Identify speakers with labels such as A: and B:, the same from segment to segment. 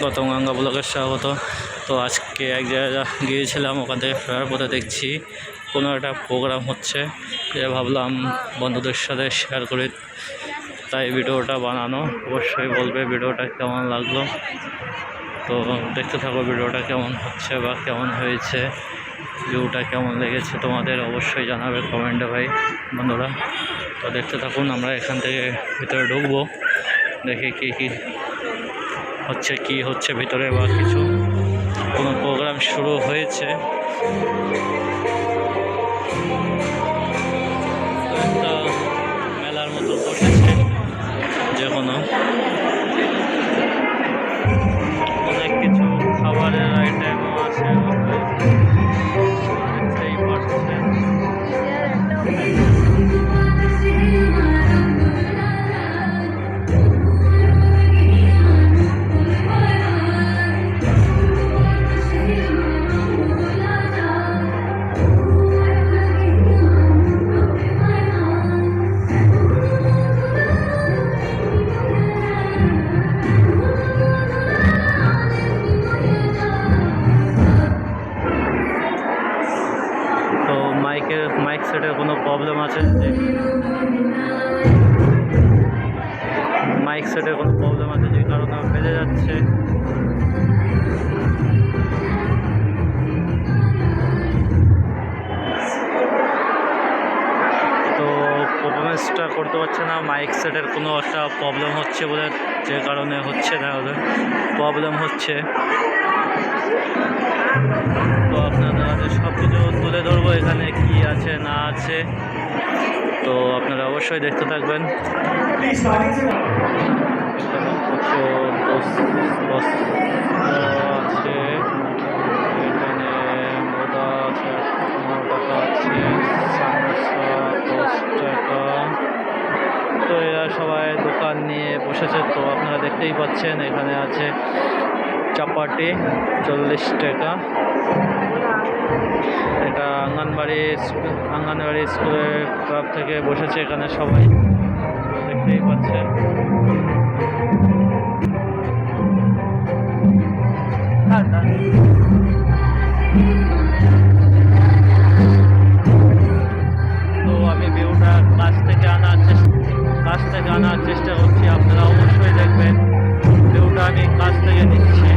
A: গৌতম গঙ্গা ব্লকের স্বাগত। তো আজকে এক জায়গায় গিয়েছিলাম, ওখান থেকে ফেরার পথে দেখছি কোনো একটা প্রোগ্রাম হচ্ছে। যে ভাবলাম বন্ধুদের সাথে শেয়ার করি। তাই ভিডিওটা বানানো, অবশ্যই বলবে ভিডিওটা কেমন লাগল। তো দেখতে থাকো ভিডিওটা কেমন হচ্ছে বা কেমন হয়েছে ভিউটা কেমন লেগেছে তোমাদের অবশ্যই জানাবে কমেন্টে ভাই, বন্ধুরা। তো দেখতে থাকুন, আমরা এখান থেকে ভিতরে ঢুকবো, দেখি কি কি হচ্ছে কি হচ্ছে ভিতরে বা কিছু। কোনো প্রোগ্রাম শুরু হয়েছে। একটা মেলার মতো বসেছে, যে কোনো। অনেক কিছু খাবারের আইটেমও আছে। মাইকের, মাইক সেটের কোনো প্রবলেম আছে? মাইক সেটের কোনো প্রবলেম আছে যে কারণে বেজে যাচ্ছে? তো করতে পারছে না, মাইক সেটের কোনো একটা প্রবলেম হচ্ছে বলে যে কারণে হচ্ছে না ওদের। প্রবলেম হচ্ছে। তো আপনাদের কাছে সব কিছু তুলে ধরবো, এখানে কি আছে, না আছে। তো আপনারা অবশ্যই দেখতে থাকবেন। আছে এখানে দশ টাকা তো এরা সবাই দোকান নিয়ে বসেছে, তো আপনারা দেখতেই পাচ্ছেন, এখানে আছে চাপাটি, চল্লিশ টাকা। এটা আঙ্গনবাড়ি স্কুল- আঙ্গনবাড়ি স্কুলের ক্লাব থেকে বসেছে এখানে সবাই। দেখতেই পাচ্ছেন। তো আমি ভিউটা কাছ থেকে আনার চেষ্টা কাছ থেকে আনার চেষ্টা করছি, আপনারা অবশ্যই দেখবেন। ভিউটা আমি কাছ থেকে নিচ্ছি।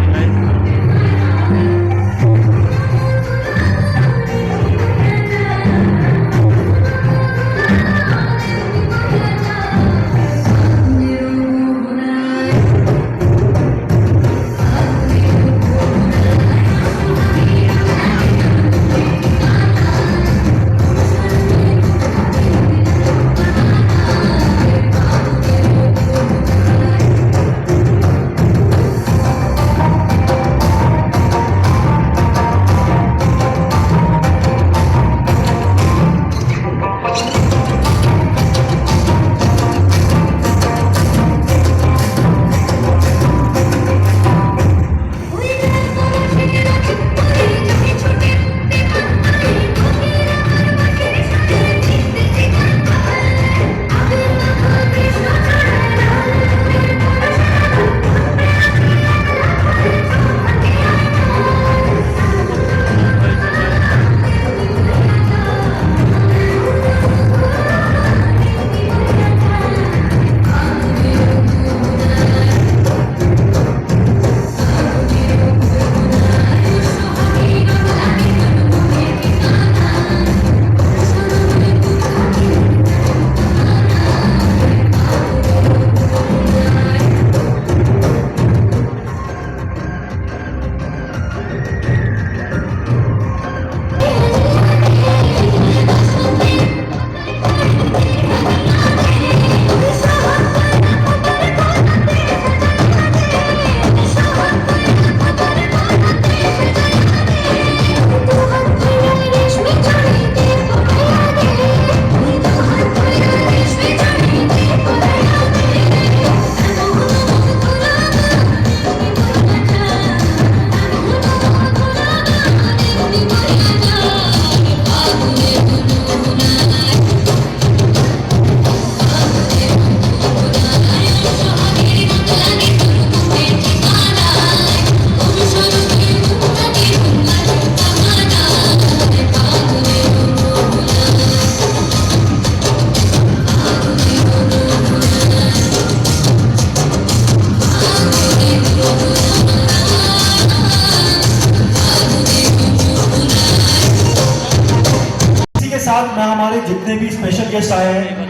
B: हमारे जितने भी स्पेशल गेस्ट आए हैं।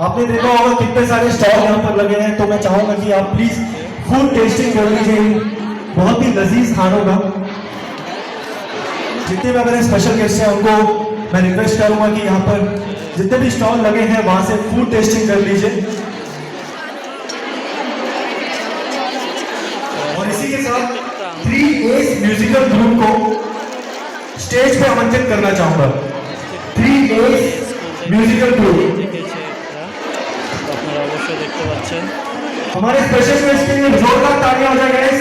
B: आपने देखा होगा कितने सारे स्टॉल यहाँ पर लगे हैं। तो मैं चाहूँगा कि आप प्लीज़ फ़ूड टेस्टिंग कर लीजिए। बहुत ही लजीज खानों का। जितने भी हमारे स्पेशल गेस्ट हैं, उनको मैं रिक्वेस्ट करूँगा कि यहाँ पर जितने भी स्टॉल लगे हैं, वहाँ से फ़ूड टेस्टिंग कर लीजिए। और इसी के साथ थ्री एस म्यूजिकल ग्रुप को स्टेज पे आमंत्रित करना चाहूँगा। म्यूजिकल ग्रुप
A: দেখেছে এটা আপনারা অবশ্যই দেখতে পাচ্ছেন
B: हमारे स्पेशल गेस्ट के लिए जोरदार तालियां हो जाए guys